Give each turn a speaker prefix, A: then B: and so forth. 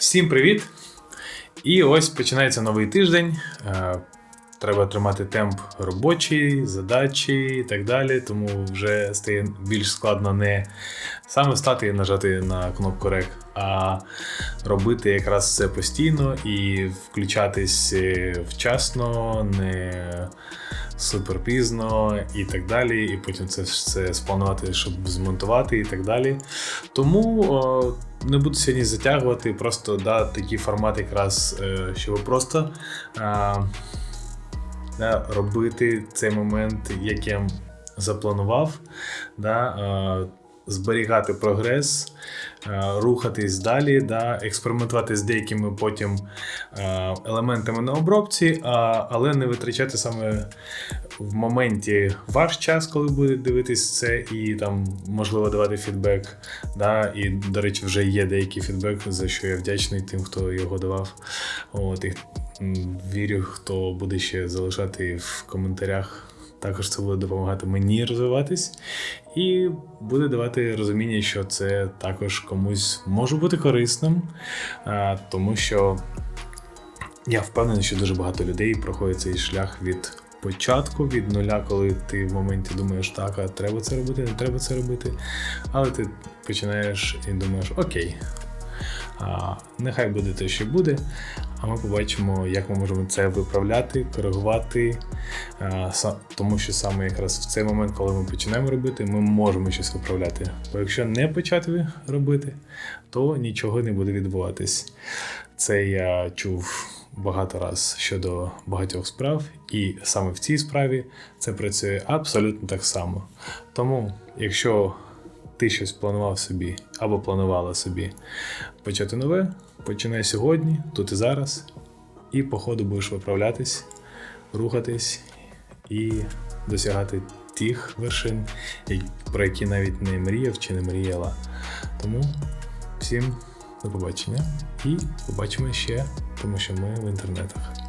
A: Всім привіт! І ось починається новий тиждень. Е, Треба тримати темп робочий, задачі і так далі. Тому вже стає більш складно не саме встати і нажати на кнопку REC, а робити якраз це постійно і включатись е, вчасно, не супер пізно і так далі. І потім це все спланувати, щоб змонтувати і так далі. Тому не буду сьогодні затягувати, просто да, такий формат, якраз, е, щоб просто. да, робити цей момент, як я запланував, да, зберігати прогрес, е, рухатись далі, да, експериментувати з деякими потім е, елементами на обробці, але не витрачати саме в моменті ваш час, коли будете дивитись це, і там можливо давати фідбек. Да, і, до речі, вже є деякий фідбек, за що я вдячний тим, хто його давав. От, і вірю, хто буде ще залишати в коментарях. Також це буде допомагати мені розвиватись, і буде давати розуміння, що це також комусь може бути корисним, тому що я впевнений, що дуже багато людей проходить цей шлях від початку, від нуля, коли ти в моменті думаєш, так, а треба це робити, не треба це робити. Але ти починаєш і думаєш, окей, а, нехай буде те, що буде. А ми побачимо, як ми можемо це виправляти, коригувати. Тому що саме якраз в цей момент, коли ми починаємо робити, ми можемо щось виправляти. Бо якщо не почати робити, то нічого не буде відбуватись. Це я чув багато раз щодо багатьох справ, і саме в цій справі це працює абсолютно так само. Тому, якщо ти щось планував собі або планувала собі почати нове, починай сьогодні, тут і зараз, і по ходу будеш виправлятись, рухатись і досягати тих вершин, про які навіть не мріяв чи не мріяла. Тому всім до побачення і побачимо ще, тому що ми в інтернетах.